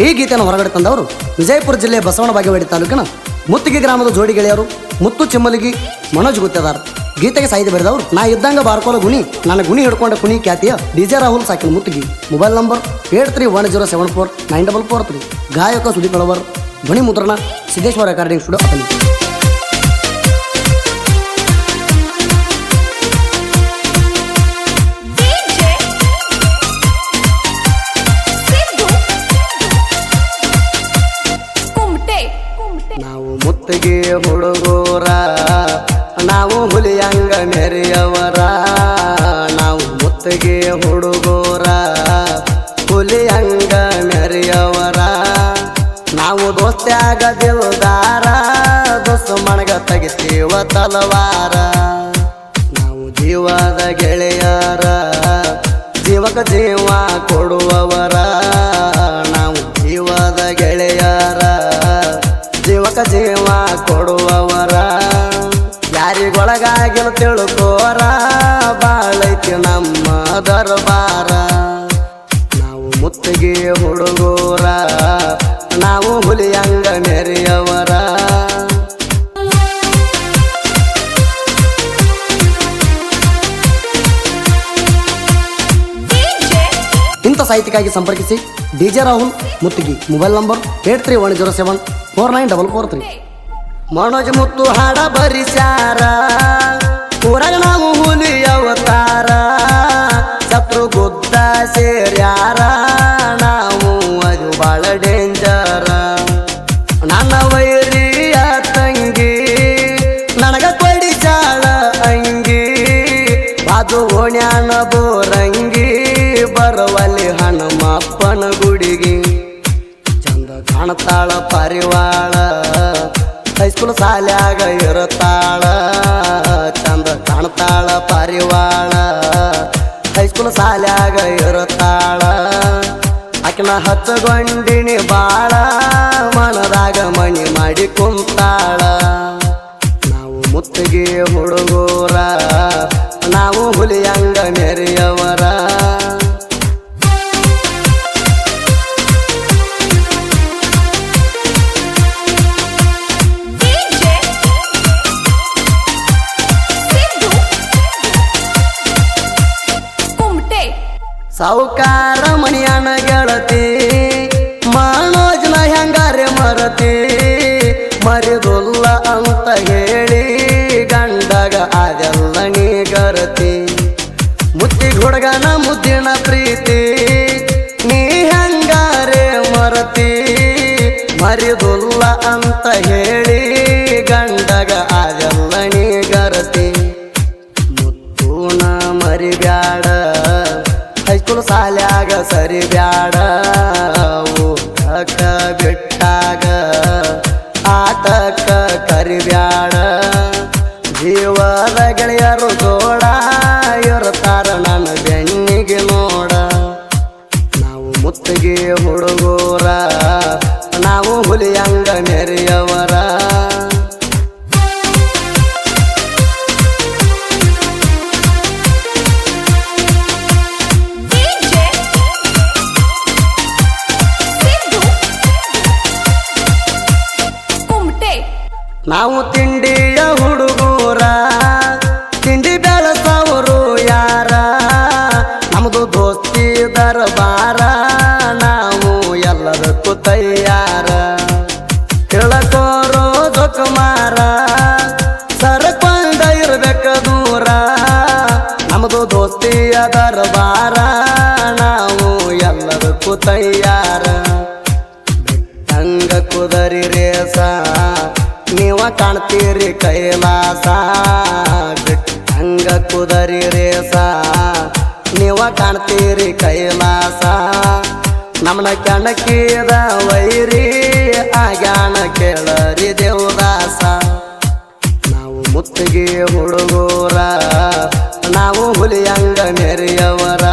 ಈ ಗೀತೆಯನ್ನು ಹೊರಗಡೆ ತಂದವರು ವಿಜಯಪುರ ಜಿಲ್ಲೆ ಬಸವನ ಬಾಗೇವಾಡಿ ತಾಲೂಕಿನ ಮುತ್ತಿಗೆ ಗ್ರಾಮದ ಜೋಡಿ ಗೆಳೆಯರು ಮುತ್ತು ಚಿಮ್ಮಲಿಗಿ ಮನೋಜ್ ಗುತ್ತೇದಾರ್. ಗೀತೆಗೆ ಸಾಹಿತ್ಯ ಬರೆದವರು ನಾ ಇದ್ದಂಗ ಬಾರ್ಕೋಲ ಗುಣಿ, ನನ್ನ ಗುಣಿ ಹಿಡ್ಕೊಂಡ ಕುಣಿ ಖ್ಯಾತಿಯ DJ Rahul ಸಾಕಿನ Muttige. Mobile number eight three one zero seven four nine double four three. ಗಾಯಕ ಸುದೀಪ್ ಅಳವರ್ ಧ್ವನಿ ಮುದ್ರಣ ಸಿದ್ದೇಶ್ವರ ರೆಕಾರ್ಡಿಂಗ್ ಸ್ಟುಡಿಯೋ ಅತನಿ ಹುಡುಗರ. ನಾವು ಹುಲಿಯಂಗ ಮೆರೆಯವರ ನಾವು ಮುತ್ತಿಗೆ ಹುಡುಗೂರ. ಹುಲಿಯಂಗ ಮೆರೆಯವರ ನಾವು ದೋಸ್ತ್ಯಾಗ ದಿಲ್ದಾರ ಮಣಗ ತೆಗಿತೀವ ತಲವಾರ. ನಾವು ಜೀವದ ಗೆಳೆಯರ. ಜೀವಕ ಜೀವ ಕೊಡುವವರ ದರ್ಬಾರ ನಾವು ಮುತ್ತಿಗೆ ಹುಡುಗರ. ನಾವು ಹುಲಿಯಂಗ ನೆರೆಯವರ. ಇಂಥ ಸಾಹಿತ್ಯಕ್ಕಾಗಿ ಸಂಪರ್ಕಿಸಿ DJ Rahul Muttige mobile number eight three one zero seven four nine double four three. Manoj Muttu ಹಾಡ ಬರಿಸ್ಯಾರ. ಊರಾಗ ನಾವು ಬಾಳ ಡೇಂಜರ ನನ್ನ ವೈರಿಯ ತಂಗಿ, ನನಗ ಕೊಡಿಸಾಳ ಅಂಗಿ. ಅದು ಓಣ್ಯಾನ ಬೋರಂಗಿ, ಬರವಲ್ಲಿ ಹನುಮಪ್ಪನ ಗುಡಿಗೆ. ಚಂದ ಕಾಣತಾಳ ಪರಿವಾಳ ಹೈಸ್ಕೂಲ್ ಶಾಲ್ಯಾಗ ಇರತಾಳ. ಚಂದ ಕಾಣ್ತಾಳ ಪರಿವಾಳ ಹೈಸ್ಕೂಲ್ ಶಾಲ್ಯಾಗ ಇರತಾಳ. ಆಕಿನ ಹಚ್ಚಗೊಂಡಿನಿ ಬಾಳ ಮನದಾಗ ಮಣಿ ಮಾಡಿ ಕುಂತಾಳ. ನಾವು ಮುತ್ತಿಗೆ ಹುಡುಗರ ನಾವು ಹುಲಿಯಂಗ ಮೆರೆಯವರ ಸಾವುಕಾರ ಹುಡುಗನ ಮುದ್ದಿನ ಪ್ರೀತಿ, ನೀ ಹೆಂಗಾರೆ ಮರತಿ? ಮರಿದುಲ್ಲ ಅಂತ ಹೇಳಿ ಗಂಡಗ ಆಗಲ್ಲ ನೀ ಗರತಿ. ಮುತ್ತೂನ ಮರಿಬ್ಯಾಡ ಹೈಸ್ಕೂಲ್ ಸಾಲ್ಯಾಗ ಸರಿಬ್ಯಾಡ, ಊಟಕ್ಕ ಬಿಟ್ಟಾಗ ಆಟಕ್ಕ ಕರಿಬ್ಯಾಡ. ಜೀವದ ಗೆಳೆಯರು ಹುಲಿಯಂಗ ನೆರೆಯವರ. ನಾವು ತಿಂಡಿಯ ದೋಸ್ತಿಯ ದರ್ಬಾರ, ನಾವು ಎಲ್ಲದಕ್ಕೂ ತಯಾರ. ಹಂಗ ಕುದರಿ ರೇಸ, ನೀವ ಕಾಣ್ತೀರಿ ಕೈಲಾಸ. ಹಂಗ ಕುದರಿ ರೇಸ, ನೀವ ಕಾಣ್ತೀರಿ ಕೈಲಾಸ. ನಮ್ಮನ ಕಣಕಿದ ವೈರಿ ಆಗ್ಯಾಣ ಕೇಳರಿ ದೇವದಾಸ. ನಾವು ಮುತ್ತಿಗೆ ಹುಡುಗರ ನಾವು ಹುಲಿಯಂಗ ಮೆರೆಯವರ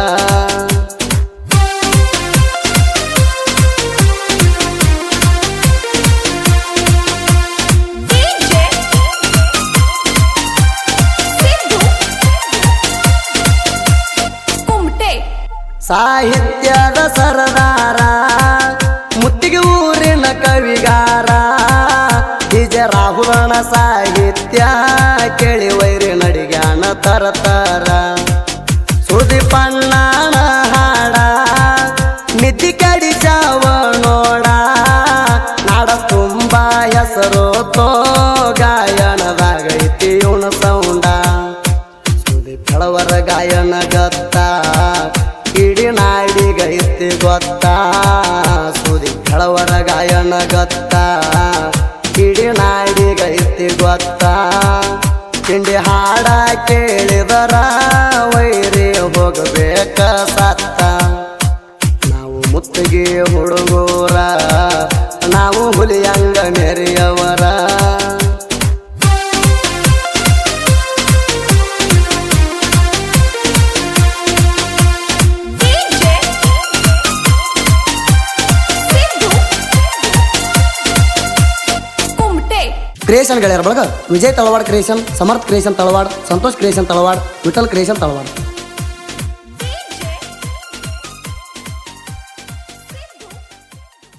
ಸಾಹಿತ್ಯದ ಸರದಾರ ಮುತ್ತಿಗೆ ಊರಿನ ಕವಿಗಾರ. ರಾಹುಲನ ಸಾಹಿತ್ಯ ಕೇಳಿ ವೈರಿ ನಡಿಗಾನ ತರತ. ಗೊತ್ತ? ಸುದಿ ಕಳವರ ಗಾಯನ ಗೊತ್ತ? ನಾಯಿ ಗೈತಿ ಗೊತ್ತ? ತಿಂಡಿ ಹಾಡ ಕೇಳಿದರ ವೈರಿ ಹೋಗಬೇಕ ಸತ್ತ? ನಾವು ಮುತ್ತಿಗೆ ಹುಡುಗೂರ, ನಾವು ಹುಲಿಯಂಗ ಮೆರೆಯವರ ಕ್ರಿಯೇಷನ್ ಗೆಳೆಯರ ಬಳಗ Vijay Talawad creation, Samarth creation Talawad, Santosh creation Talawad, Vittal creation Talawad.